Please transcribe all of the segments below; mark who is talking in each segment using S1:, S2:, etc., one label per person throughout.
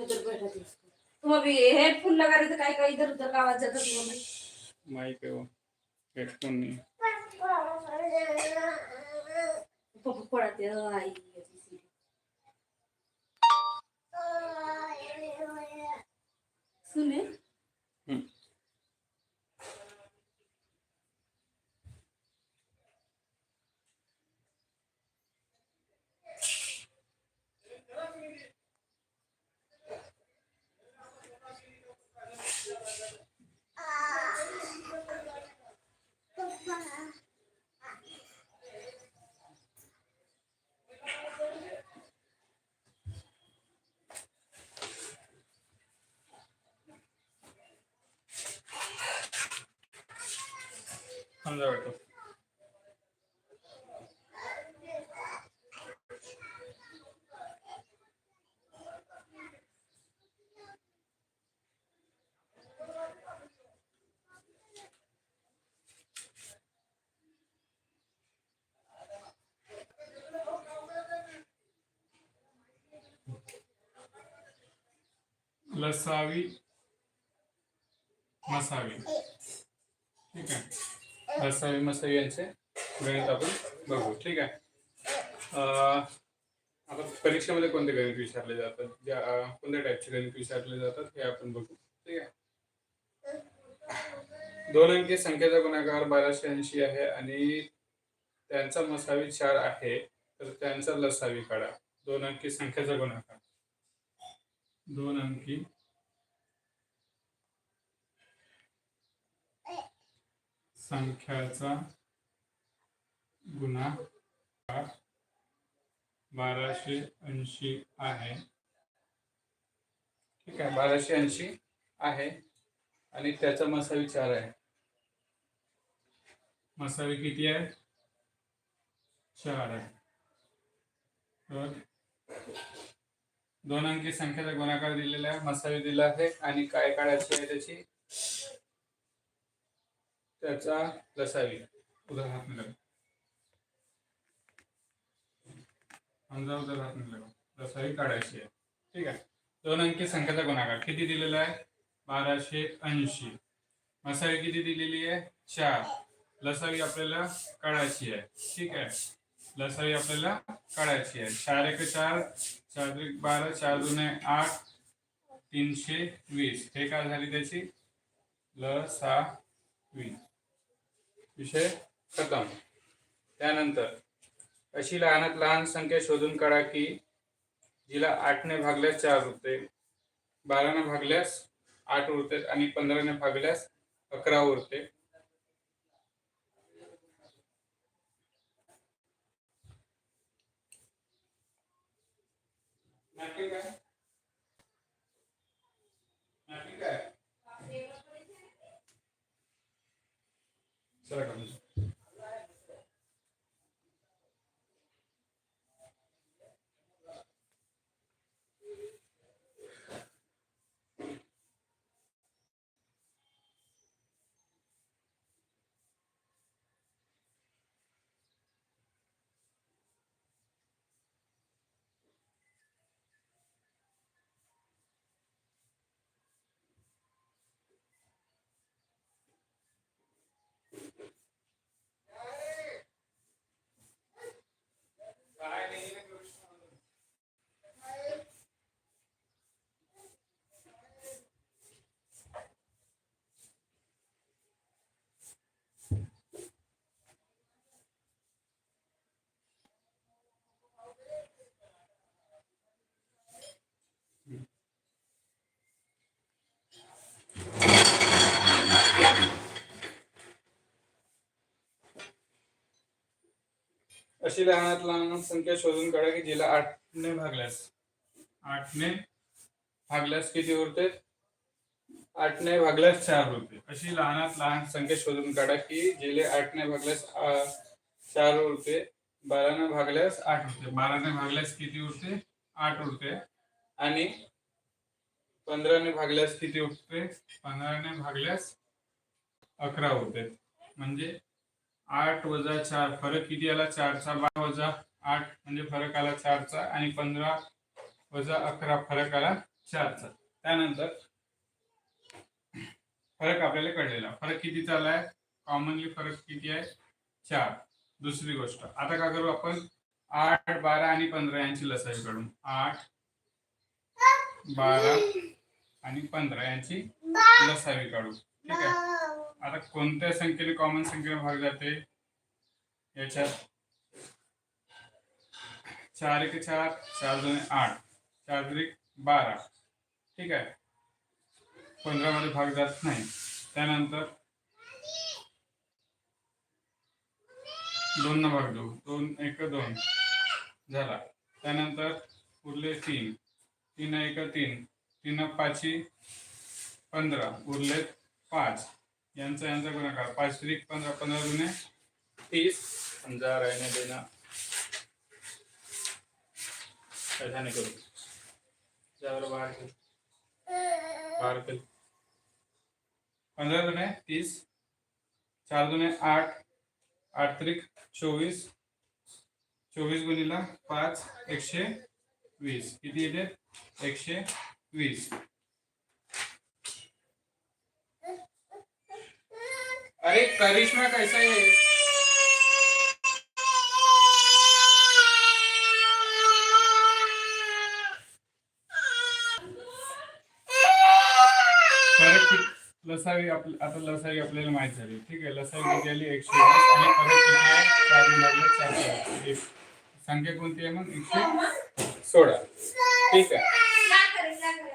S1: तुम अभी हेडफोन लगा रहे थे काय काय इधर उधर का आवाज जाता तुम्हें
S2: माईक आहे हो. हेडफोन नाही
S1: पप्पा पढ़ाते हैं आई
S2: 四年。लसावी. मसावी. ठीक आहे. लसावी मसावी यांचे गणित आपण बघू. ठीक आहे. आता परीक्षेमध्ये कोणते गणित विचारले जातात? ज्या कोणत्या टाईपचे गणित विचारले जातात हे आपण बघू. ठीक आहे. दोन अंकी संख्येचा गुणाकार बाराशे ऐंशी आहे आणि त्यांचा मसावी चार आहे तर त्यांचा लसावी काढा. दोन अंकी संख्येचा गुणाकार. दोन अंकी संख्याचा गुणाकार बाराशे ऐंशी आहे. ठीक आहे बाराशे ऐंशी आहे. आणि त्याचा मसावी चार आहे. मसावी किती आहे चार आहे. तर दोन अंकी संख्येचा गुणाकार दिलेला आहे मसावी दिला आहे आणि काय काढायची आहे त्याची? त्याचा लसावी उदाहरण लगा समजा उदाहरण लगा लसावी काढायची आहे. ठीक आहे. दोन अंकी संख्याचा गुणाकार. किती दिलेला आहे? बाराशे ऐंशी. मसावी किती दिलेली आहे? चार. लसावी आपल्याला काढायची आहे. ठीक आहे. लसावी आपल्याला काढायची आहे. चार एक चार चार एक बारा चार दोन आठ तीनशे वीस. हे काय झाली त्याची? लसावी विषय खतम. त्यानंतर अशी लहानात लहान संख्या शोधून काढा की जिला आठने भागल्यास चार उरते बाराने भागल्यास आठ उरते आणि पंधराने भागल्यास अकरा उरते. काय Second. अशी लहानात लहान संख्या शोधून काढा की जिला आठने भागल्यास? आठने भागल्यास किती उरते? आठने भागल्यास चार उरते. अशी लहानात लहान संख्या शोधून काढा की जिले आठने भागल्यास चार उरते. बाराने भागल्यास आठ उरते. बाराने भागल्यास किती उरते? आठ उरते. आणि पंधराने भागल्यास किती उरते? पंधराने भागल्यास अकरा होते म्हणजे आठ वजा चार फरक किती आला? चारचा बारा वजा आठ म्हणजे फरक आला चारचा आणि पंधरा वजा अकरा फरक आला चारचा. त्यानंतर फरक आपल्याला कळलेला. फरक किती चालला आहे कॉमनली फरक किती आहे? चार. दुसरी गोष्ट. आता काय करू आपण? आठ बारा आणि पंधरा यांची लसाई काढू आठ बारा आणि पंधरा यांची लसावी काढू. ठीक आहे? आता कोणत्या संख्येने कॉमन संख्येने भाग जाते? याच्यात चार एक चार चार दोन आठ चार एक बारा. ठीक आहे? पंधरा मध्ये भाग जात नाही. त्यानंतर दोन न भाग देऊ. दोन एक दोन. झाला. त्यानंतर उरले तीन. तीन एक तीन. तीन पाचही पंधरा. उरले पाच. यांचा यांचा गुणाकार. पाच त्रिक पंधरा पंधरा दुने तीस. समजा रायने देणं. कशाने करू? त्यावर बाहेर कर. बाहेर कर. पंधरा दुने तीस. चार दुने आठ. आठ त्रिक चोवीस. चोवीस गुणीला पाच एकशे वीस. किती येते? एकशे वीस. अरे करिश्मा कैसा है? लसावी आपल आता लसावी आपल्याला माहीत झाली. ठीक आहे लसावी गेली एकशे आणि संख्या कोणती आहे मग? एकशे सोळा. ठीक आहे
S1: क्या करे क्या करे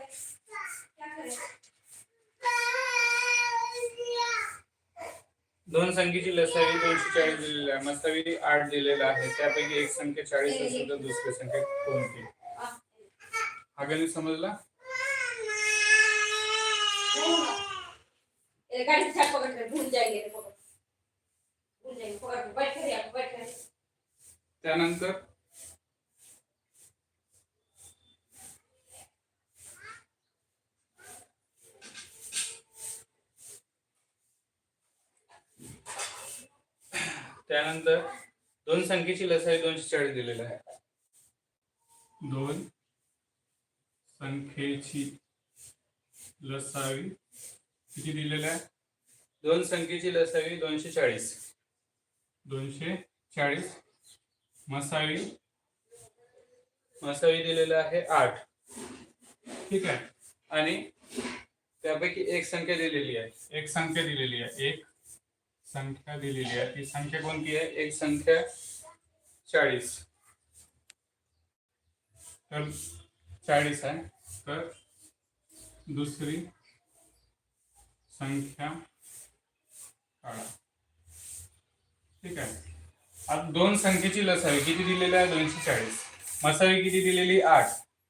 S1: क्या करे
S2: दोन संख्येची लसावी दोनशे चाळीस दिलेली आहे. मसावी आठ दिलेला आहे. त्यापैकी एक संख्या चाळीस असेल तर दुसरी संख्या कोणती हा गणित समजला?
S1: ये
S2: त्यानंतर दोन संख्येची लसाई दोनशे चाळीस दिलेला आहे. दोन संख्येची लसावी किती दिलेला आहे? दोन संख्येची लसावी दोनशे चाळीस. दोनशे चाळीस. मसावी मसावी दिलेला आहे आठ. ठीक आहे. आणि त्यापैकी एक संख्या दिलेली आहे. एक संख्या दिलेली आहे. एक संख्या दिलेली आहे. ती संख्या कोणती आहे? एक संख्या चाळीस. तर चाळीस आहे. तर दुसरी संख्या काढा. ठीक आहे. आता दोन संख्येची लसावी किती दिलेली आहे? दोनशे चाळीस. मसावी किती दिलेली? आठ.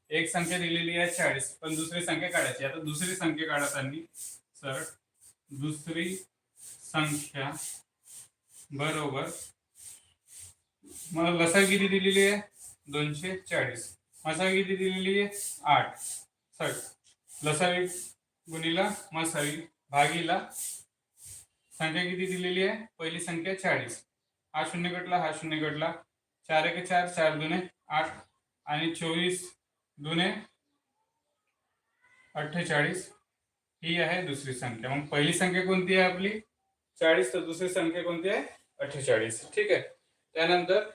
S2: एक संख्या दिलेली आहे चाळीस. पण दुसरी संख्या काढायची. आता दुसरी संख्या काढताना सर दुसरी संख्या. बरोबर. मला लसा किती दिलेली आहे? दोनशे चाळीस. मसावी किती दिलेली आहे? आठ. सॉरी लसावी गुणीला मसावी भागीला संख्या किती दिलेली आहे? पहिली संख्या चाळीस. हा शून्य गटला हा शून्य गटला. चार एक चार चार दुने आठ. आणि चोवीस दुने अठ्ठेचाळीस. ही आहे दुसरी संख्या. मग पहिली संख्या कोणती आहे आपली? चाळीस तर दुसरी संख्या कोणती आहे? अठ्ठेचाळीस. ठीक आहे. त्यानंतर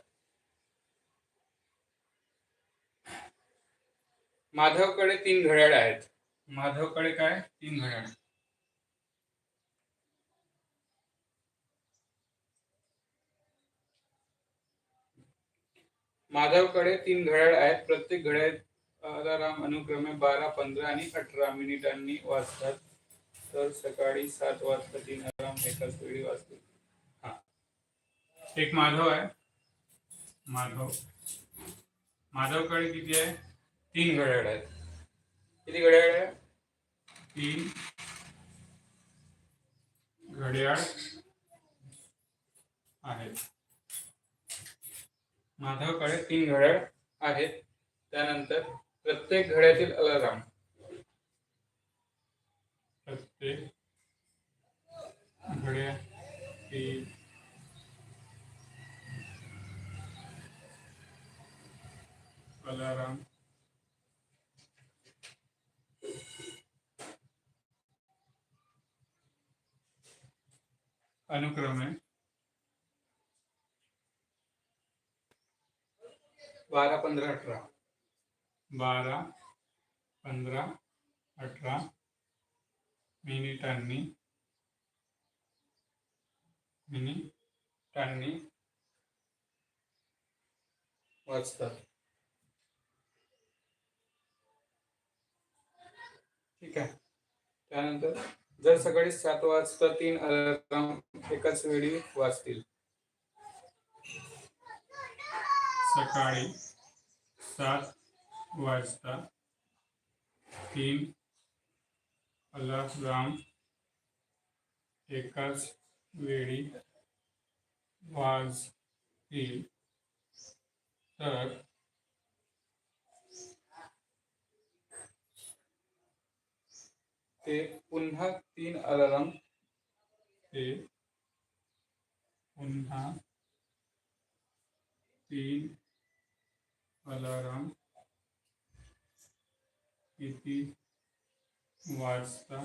S2: माधवकडे तीन घड्याळ आहेत. माधवकडे काय? तीन घड्याळ. माधवकडे तीन घड्याळ आहेत. प्रत्येक घड्याळ राम अनुक्रमे बारा पंधरा आणि अठरा मिनिटांनी वाजतात तर सकाळी सात वाजता तीन एकाच वेळी वाजतील हा. एक माधव आहे. माधव. माधवकडे किती आहे? तीन घड्याळ आहेत. किती घड्याळ आहे? तीन घड्याळ आहेत. माधवकडे तीन घड्याळ आहेत. त्यानंतर प्रत्येक घड्यातील अलाराम प्रत्येक घड्या तीन अलाराम। अनुक्रमे बारा पंधरा अठरा बारा पंधरा अठरा मिनिटांनी मिनिटांनी वाचतात. ठीक आहे. त्यानंतर जर सकाळी सात वाजता तीन अलार्म एकाच वेळी वाजतील. सकाळी सात वाजता तीन अलार्म एकाच वेळी वाजतील. तर ते पुन्हा तीन अलार्म ते पुन्हा तीन अलार्म किती वाजता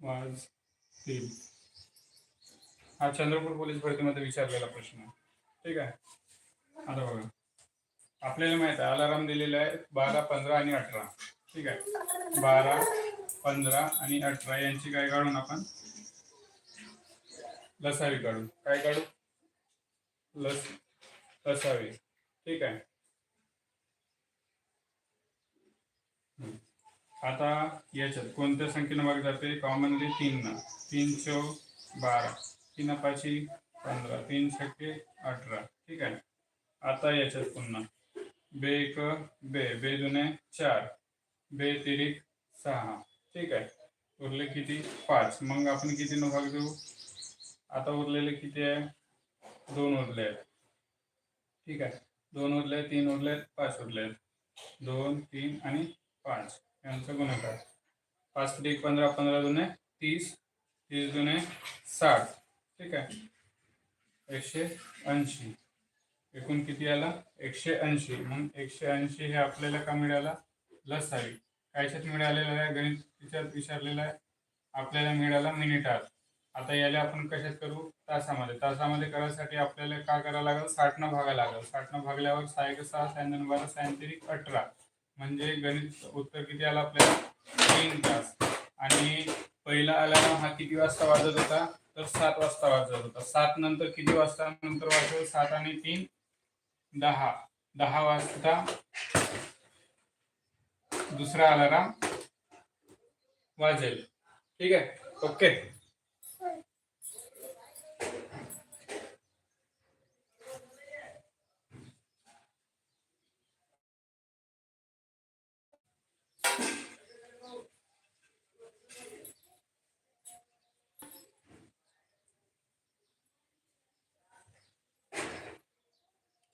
S2: वाजतील? हा चंद्रपूर पोलीस भरतीमध्ये विचारलेला प्रश्न. ठीक आहे? आता बघा. आपल्याला माहीत आहे अलाराम दिलेला आहे बारा पंधरा आणि अठरा. ठीक आहे? बारा पंधरा आणि अठरा यांची काय काढून आपण? लसावी काढू काय काढू? लस लसावी. ठीक आहे? आता याच्यात कोणत्या संख्येनं मार्ग जाते? कॉमनली तीन ना तीन चौ बारा. तीन पाची पंधरा तीन शक्य अठरा. ठीक आहे आता याच्यात पुन्हा. बे एक बे. बे जुने चार. बे तिरिक सहा. ठीक आहे? उरले किती? पाच. मग आपण किती न भाग देऊ? आता उरलेले किती आहे? दोन उरले आहेत. ठीक आहे? दोन उरले तीन उरले आहेत, पाच उरले आहेत. दोन तीन आणि पाच. यांचा गुणाकार पाच तरी पंधरा. पंधरा जुने तीस. तीस जुने साठ. ठीक आहे. एकशे ऐंशी. एकूण किती आला? एकशे ऐंशी. मग एकशे ऐंशी हे आपल्याला का मिळाला? लसावी कायच्यात मिळालेलं आहे? गणित तिच्यात विचारलेलं आहे. आपल्याला मिळाला मिनिटात आता. याला आपण कशात करू? तासामध्ये. तासामध्ये करायसाठी आपल्याला काय करावं लागेल? साठनं भागा लागेल. साठनं भागल्यावर सहा एक सहा सायन दोन बारा सायन अठरा. म्हणजे गणित उत्तर किती आलं आपल्याला? तीन तास. आणि पहिला आला हा किती वाजता वाजत होता? तर सात वाजता वाजत होता सात नंतर किती वाजता नंतर वाजत सात आणि तीन दहा. दहा वाजता दुसरा अलाराम वाजेल. ठीक आहे? ओके.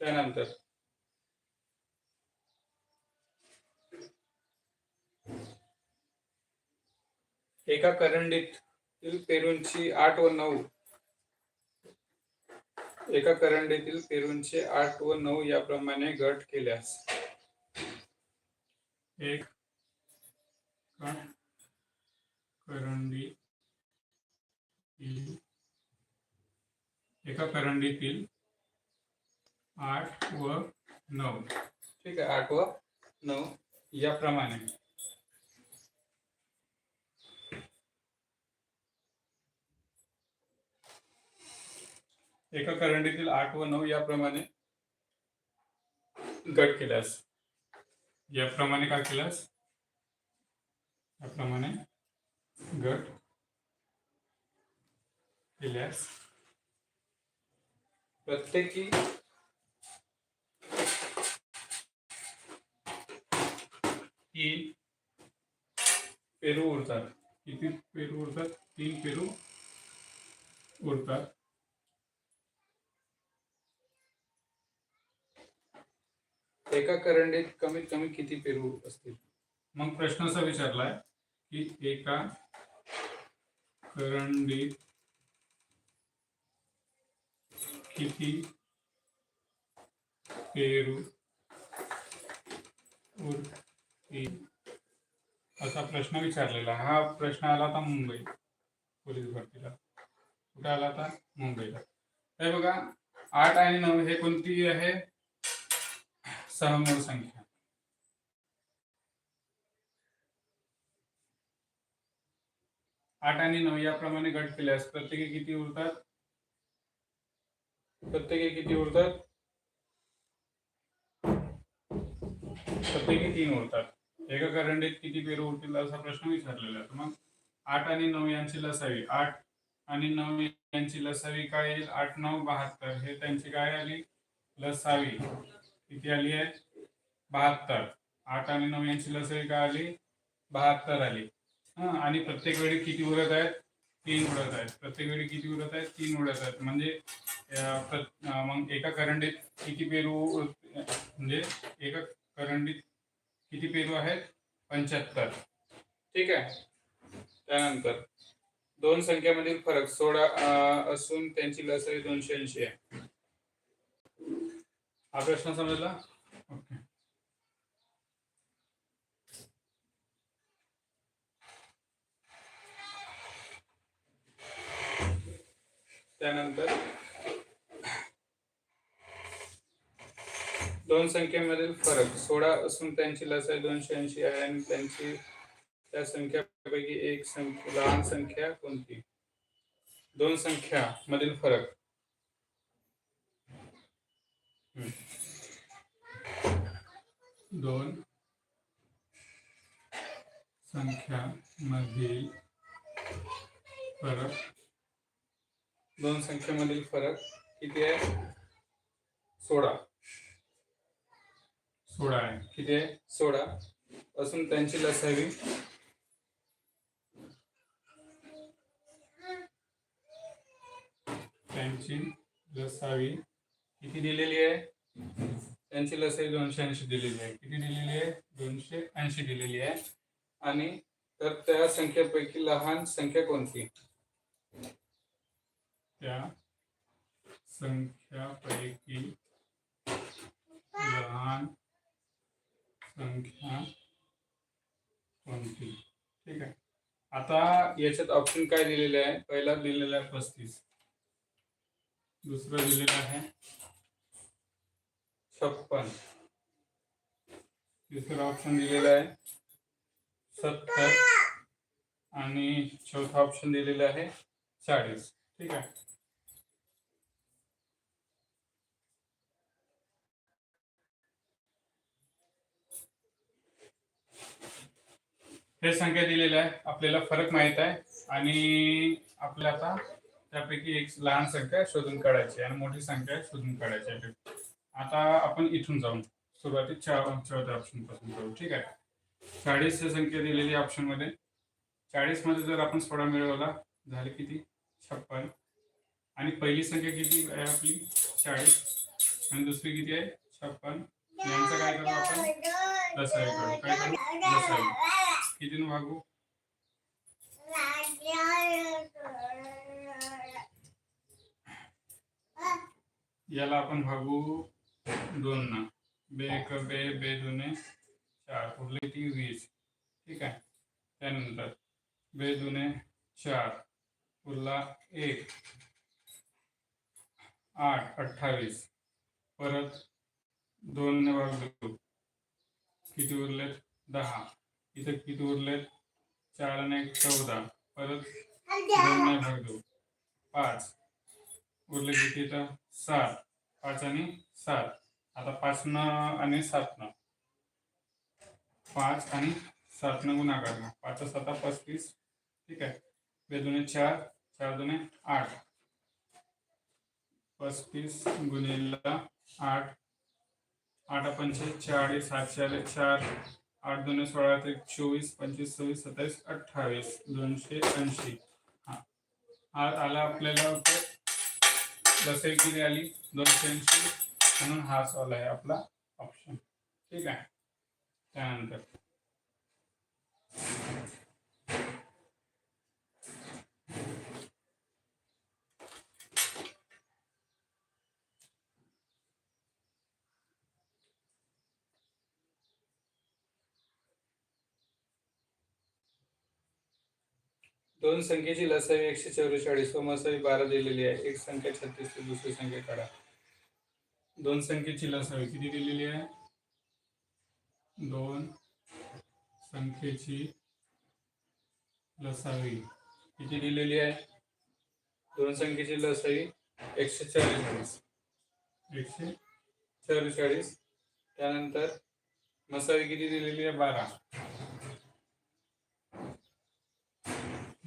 S2: त्यानंतर. एका करंडीतील पेरूंची आठ व नऊ. एका करंडीतील पेरूंचे आठ व नऊ याप्रमाणे गट केल्यास. एक. करंडी एका करंडीतील आठ व नऊ. ठीक आहे आठ व नऊ याप्रमाणे. एका करंडीतील आठ व नऊ याप्रमाणे गट केल्यास. याप्रमाणे काय केल्यास? याप्रमाणे गट केल्यास. प्रत्येकी तीन पेरू उरतात किती पेरू उरतात तीन पेरू उरतात एका करंडीत कमीत कमी किती पेरू असतील? मग प्रश्न असा विचारलाय की एका करंडीत किती पेरू असा प्रश्न विचारलेला हा प्रश्न आला होता मुंबई पोलीस भरतीला. कुठे आला होता मुंबईला. हे बघा, आठ आणि नऊ हे कोणती आहे? सहमूळ संख्या. आठ आणि नऊ याप्रमाणे गट केल्यास प्रत्येकी किती उरतात? प्रत्येकी किती उरतात? प्रत्येकी तीन उरतात. एका करंडीत किती पेरू उरतील असा प्रश्न विचारलेला तर मग आठ आणि नऊ यांची लसावी. आठ आणि नऊ यांची लसावी काय येईल? आठ नऊ बहात्तर. हे त्यांची काय आली? लसावी. किती आली आहे? बहात्तर. आठ आणि नऊ यांची लसावी काय आली? बहात्तर आली. हा आणि प्रत्येक वेळी किती उरत आहेत? तीन उडत आहेत. प्रत्येक वेळी किती उडत आहेत? तीन उडत आहेत. म्हणजे मग एका करंडीत किती पेरू म्हणजे एका करंडीत किती पेरू आहेत? पंच्याहत्तर. ठीक आहे. त्यानंतर दोन संख्यामधील फरक सोळा असून त्यांची लसावी दोनशे ऐंशी आहे. हा प्रश्न समजला? ओके. त्यानंतर दोन संख्येमधील फरक. सोळा असून त्यांची लसाई दोनशे ऐंशी आहे आणि त्यांची त्या संख्यापैकी एक संख्या लहान संख्या कोणती? दोन संख्या मधील फरक. दोन संख्या मधील फरक. दोन संख्येमधील फरक किती आहे? सोळा. सोळा आहे किती आहे? सोळा असून त्यांची लसावी त्यांची लसावी किती दिलेली आहे? त्यांची लसावी दोनशे ऐंशी दिलेली आहे. किती दिलेली आहे? दोनशे ऐंशी दिलेली आहे. आणि तर त्या संख्येपैकी लहान संख्या कोणती? त्या संख्यापैकी लहान संख्या कोणती ठीक आहे. आता याच्यात ऑप्शन काय दिलेले आहे? पहिला दिलेला आहे पस्तीस. दुसरं दिलेलं आहे छप्पन. तिसरा ऑप्शन दिलेलं आहे सत्तर. आणि चौथा ऑप्शन दिलेला आहे चाळीस. ठीक आहे. हे संख्या दिलेल्या आहे. आपल्याला फरक माहीत आहे. आणि आपल्याला आता त्यापैकी एक लहान संख्या शोधून काढायची आणि मोठी संख्या शोधून काढायची आहे. आता आपण इथून जाऊन सुरुवातीत चौथ्या ऑप्शनपासून करू ठीक आहे? चाळीस संख्या दिलेली ऑप्शनमध्ये. चाळीसमध्ये जर आपण सोळा मिळवला झाले किती? छप्पन. आणि पहिली संख्या किती आहे आपली? चाळीस. आणि दुसरी किती आहे? छप्पन. यांचं काय करू आपण? दसावी करू काय करू? लसावी किती भागू? याला आपण भागू दोन ना बे एक बे बे दुने, चार। उरले ती वीस ठीक आहे त्यानंतर बे दुने, चार। उरला एक। आठ अठ्ठावीस परत दोन ने भागलो किती उरलेत दहा। इथं किती उरलेत? चार आणि एक चौदा. परत दोन ने भागलो पाच. उरले किती तर सात. पाच आणि सात. आता पाच न आणि सात न. पाच आणि सात न गुणाकार न पाच साता पस्तीस. ठीक आहे. बे दोन्ही चार. चार दोन्ही आठ. पस्तीस गुणिला आठ. आठ पंचे चाळीस आठ चार चार. आठ दोन सोळा ते चोवीस पंचवीस सव्वीस सत्तावीस अठ्ठावीस दोनशे ऐंशी. हा. आला आपल्याला उत्तर लसेल किती आली? दोनशे ऐंशी. म्हणून हा सॉल्व आहे आपला ऑप्शन ठीक आहे. त्यानंतर. दोन संख्येची लसावी एकशे चौवेचाळीस व मसावी बारा दिलेली आहे. एक संख्या छत्तीस ते दुसरी संख्या काढा. दोन संख्येची लसावी किती दिलेली आहे? दोन संख्येची लसावी किती दिलेली आहे? दोन संख्येची लसावी एकशे चव्वेचाळीस एकशे चव्वेचाळीस त्यानंतर मसावी किती दिलेली आहे? बारा.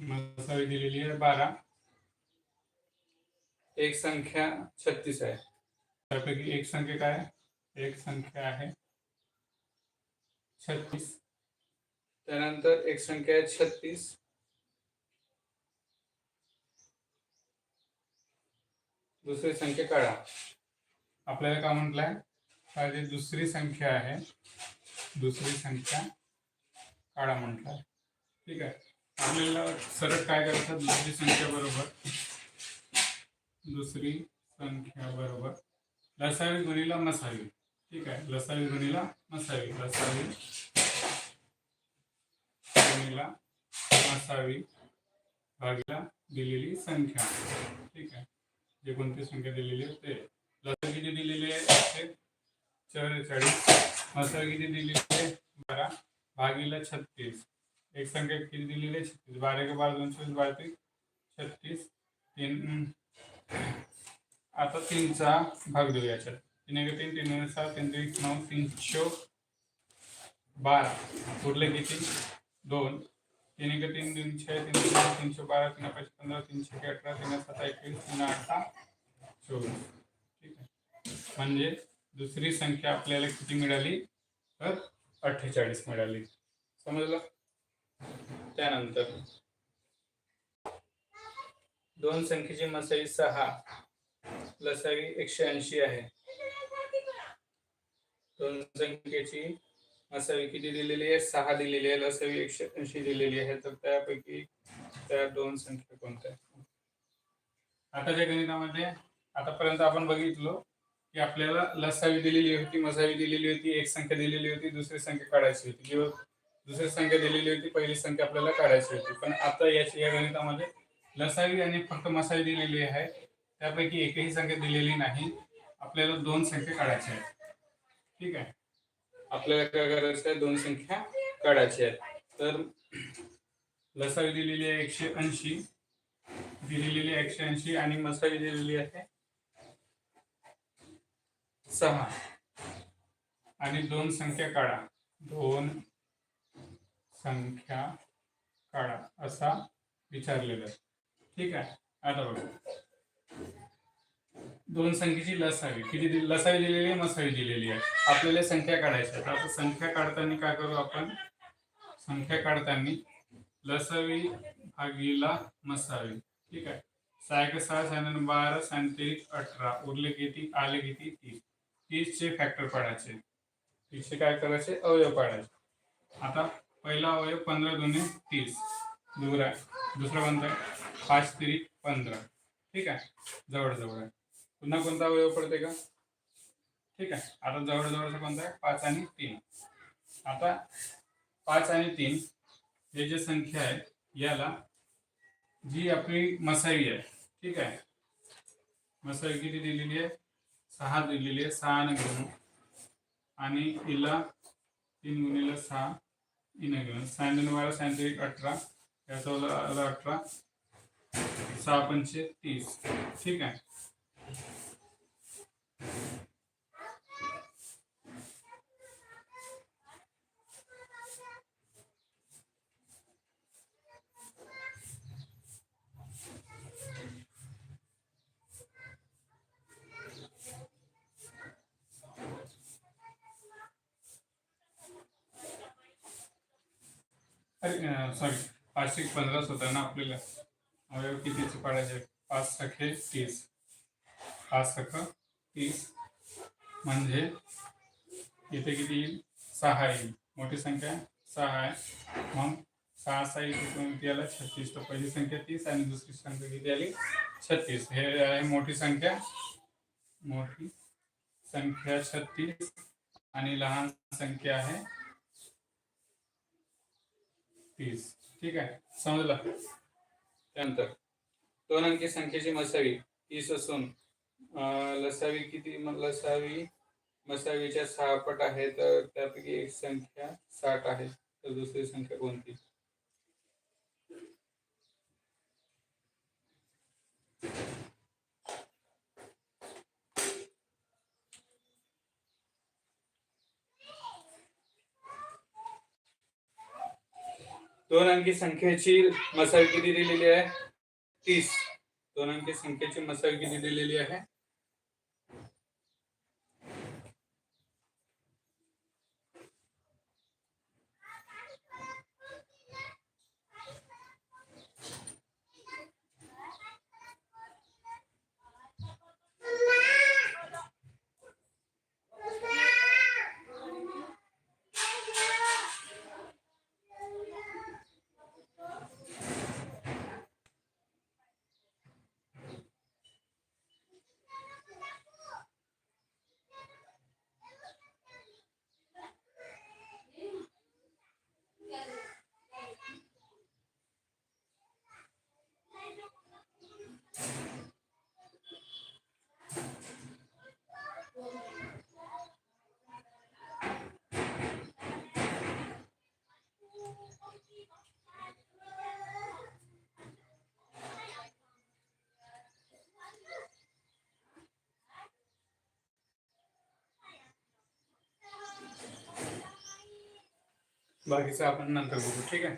S2: मसावी दिलेली आहे बारा एक संख्या छत्तीस आहे त्यापैकी एक संख्या काय? एक संख्या आहे छत्तीस। त्यानंतर एक संख्या आहे छत्तीस। दुसरी संख्या काढा। आपल्याला काय म्हटलंय? ते दुसरी संख्या आहे, दुसरी संख्या काढा म्हटलंय. ठीक आहे? आपल्याला सरळ काय करायचं दुसरी संख्या बरोबर. दुसरी संख्या बरोबर. लसावी गुणीला मसावी. ठीक आहे? लसावी गुणीला मसावी. लसावी गुणीला मसावी भागीला दिलेली संख्या. ठीक आहे? जे कोणती संख्या दिलेली आहे ते. लसावी किती दिलेली आहे? चौवेचाळीस चव्वेचाळीस मसावी किती दिलेली आहे? बारा. भागीला छत्तीस. एक संख्या किती दिलेली आहे छत्तीस बारा एक बारा दोन चोवीस बारा ते छत्तीस तीन आता तीनचा भाग देऊ याच्यात तीन एक तीन तीन सहा तीन नऊ तीनशे बारा. उरले किती? दोन. तीन एक तीन तीनशे तीन तीन तीनशे बारा तीन पाचशे पंधरा तीनशे अठरा तीन सात एकवीस तीन अठरा चोवीस. ठीक आहे. म्हणजे दुसरी संख्या आपल्याला किती मिळाली? तर अठ्ठेचाळीस मिळाली. समजलं? त्यानंतर दोन संख्येची मसाई सहा लसावी एकशे ऐंशी आहे. दोन संख्येची मसावी किती दिलेली आहे? सहा दिलेली आहे. लसावी एकशे ऐंशी दिलेली आहे. तर त्यापैकी त्या दोन संख्या कोणत्या आहेत? आताच्या गणितामध्ये आतापर्यंत आपण बघितलो की आपल्याला लसावी दिलेली होती मसावी दिलेली होती एक संख्या दिलेली होती दुसरी संख्या काढायची होती. किंवा दुसरी संख्या दिलेली होती पहिली संख्या आपल्याला काढायची होती. पण आता याची या गणितामध्ये लसावी आणि फक्त मसावी दिलेली आहे. त्यापैकी एकही संख्या दिलेली नाही. आपल्याला दोन संख्या काढायच्या आहेत. ठीक आहे? आपल्याला काय करायचं आहे? दोन संख्या काढायच्या आहेत. तर लसावी दिलेली आहे एकशे ऐंशी दिलेली आहे एकशे ऐंशी आणि मसावी दिलेली आहे सहा. आणि दोन संख्या काढा. दोन संख्या काढा असा विचारलेला आहे. ठीक आहे? आता बघा. दोन संख्येची लसावी किती लसावी दिलेली आहे मसावी दिलेली आहे. आपल्याला संख्या काढायच्या आहेत आता संख्या काढताना काय करू आपण? संख्या काढताना लसावी भागीला मसावी ठीक आहे? सहा सहा सहा बारा बारा सांत्रिक अठरा. उरले किती? आले किती? तीस. तीसचे फॅक्टर पाडायचे. तीसचे काय करायचे? अवयव पाडायचे. आता पहिला अवयव पंधरा दोन्ही तीस दुसरा दुसरा कोणता? आहे पाच तिरी पंधरा. ठीक आहे? जवळजवळ आहे पुन्हा कोणता अवयव पडते का? ठीक आहे. आता जवळजवळचा कोणता आहे? पाच आणि तीन. आता पाच आणि तीन हे जे संख्या आहे याला जी आपली मसाई आहे. ठीक आहे? मसाई किती दिलेली आहे? सहा दिलेली आहे. सहा आणि गुण. आणि हिला तीन गुणीला सहा. हिनं घेऊन सहा बारा एक अठरा याचा चौदा अठरा. सहा पंचे तीस. ठीक आहे? अरे सॉरी पाचशे पंधराच होता ना आपल्याला अवयव कितीचे पाडायचे? पाच सखे तीस. पाच सख तीस. म्हणजे इथे किती येईल? सहा येईल. मोठी संख्या सहा आहे. मग सहा सहा इथे किती आला? छत्तीस. तर पहिली संख्या तीस आणि दुसरी संख्या किती आली? छत्तीस. हे आहे मोठी संख्या. मोठी संख्या छत्तीस. आणि लहान संख्या आहे तीस ठीक आहे. समजलं. त्यानंतर दोन अंकी संख्येची मसावी. तीस असून लसावी किती? लसावी मसावीच्या सहा पट आहे तर त्यापैकी एक संख्या साठ आहे. तर दुसरी संख्या कोणती? दोन अंकी संख्येची मसाल किती दिलेली आहे? तीस. दोन अंकी संख्येची मसाल किती दिलेली आहे? बाकीचं आपण नंतर बघू ठीक आहे?